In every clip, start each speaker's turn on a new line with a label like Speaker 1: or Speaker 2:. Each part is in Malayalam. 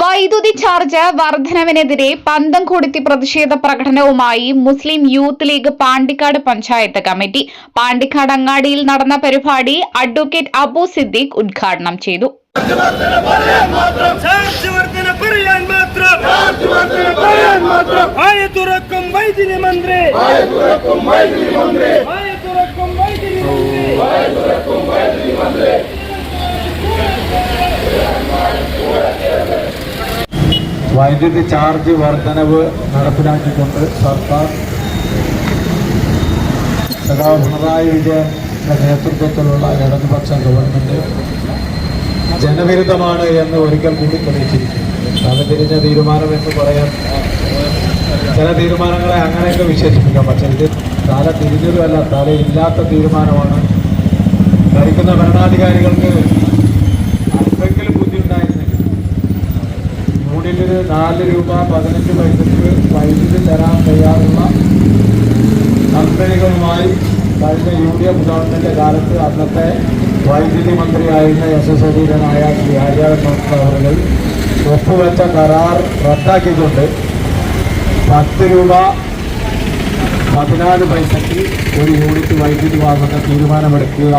Speaker 1: വൈദ്യുതി ചാർജ് വർധനവിനെതിരെ പന്തം കൊടുത്തി പ്രതിഷേധ പ്രകടനവുമായി Muslim youth league Pandikkad panchayat committee. Pandikkad അങ്ങാടിയിൽ നടന്ന പരിപാടി അഡ്വക്കേറ്റ് അബു സിദ്ദീഖ് ഉദ്ഘാടനം ചെയ്തു.
Speaker 2: വൈദ്യുതി
Speaker 3: ചാർജ് വർധനവ് നടപ്പിലാക്കിക്കൊണ്ട് സർക്കാർ സഖാവ് പിണറായി വിജയന്റെ നേതൃത്വത്തിലുള്ള ഇടതുപക്ഷ ഗവൺമെന്റ് ജനവിരുദ്ധമാണ് എന്ന് ഒരിക്കൽ കൂടി തെളിയിച്ചിരിക്കുന്നു. തലതിരിഞ്ഞ തീരുമാനം എന്ന് പറയാൻ ചില തീരുമാനങ്ങളെ അങ്ങനെയൊക്കെ വിശേഷിപ്പിക്കാം. പക്ഷേ ഇത് തല തിരിഞ്ഞതുമല്ല തലയില്ലാത്ത തീരുമാനമാണ്. ഭരിക്കുന്ന ഭരണാധികാരികൾക്ക് മുടിലൊരു നാല് രൂപ പതിനഞ്ച് പൈസക്ക് വൈദ്യുതി തരാൻ തയ്യാറുള്ള കമ്പനികളുമായി കഴിഞ്ഞ യു ഡി എഫ് ഗവൺമെന്റ് കാലത്ത് അന്നത്തെ വൈദ്യുതി മന്ത്രിയായിരുന്ന എസ് എസ് അധീരനായ ശ്രീ ഹരിയാനന്ദ് അവർ ഒപ്പുവെച്ച കരാർ റദ്ദാക്കിക്കൊണ്ട് പത്ത് രൂപ പതിനാല് പൈസയ്ക്ക് ഒരു യൂണിറ്റ് വൈദ്യുതി വാങ്ങുന്ന തീരുമാനമെടുക്കുക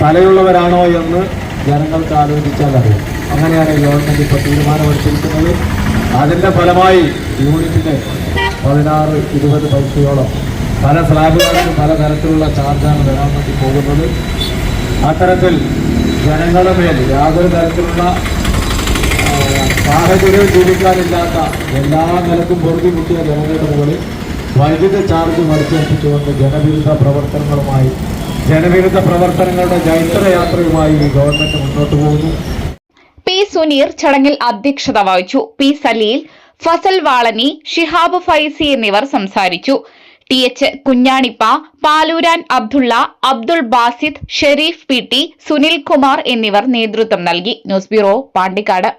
Speaker 3: തലയുള്ളവരാണോ എന്ന് ജനങ്ങൾക്ക് ആലോചിച്ചാൽ അറിയാം. അങ്ങനെയാണ് ഗവൺമെന്റ് ഇപ്പോൾ തീരുമാനമെടുത്തിരിക്കുന്നത്. അതിന്റെ ഫലമായി യൂണിറ്റിന് പതിനാറ് ഇരുപത് പൈസയോളം പല സ്ലാബുകാർക്കും പല തരത്തിലുള്ള ചാർജാണ് വരാൻ വേണ്ടി പോകുന്നത്. അത്തരത്തിൽ ജനങ്ങളുടെ മേൽ യാതൊരു തരത്തിലുള്ള സാഹചര്യവും ജീവിക്കാനില്ലാത്ത എല്ലാ നിലക്കും പൊറുതി മുട്ടിയ ജനങ്ങളുടെ മുകളിൽ വൈദ്യുത ചാർജ് മടിച്ചേൽപ്പിച്ചുകൊണ്ട് ജനവിരുദ്ധ പ്രവർത്തനങ്ങളുമായി ജനവിരുദ്ധ പ്രവർത്തനങ്ങളുടെ ജൈത്രയാത്രയുമായി ഗവൺമെന്റ് മുന്നോട്ട് പോകുന്നു.
Speaker 1: പി സുനീർ ചടങ്ങിൽ അധ്യക്ഷത വഹിച്ചു. പി സലീൽ ഫസൽ വാളനി ഷിഹാബ് ഫൈസി എന്നിവർ സംസാരിച്ചു. T H Kunhanippa Paluran Abdulla Abdul Basid Sherif P T Sunil Kumar എന്നിവർ നേതൃത്വം നൽകി. News bureau Pandikkad.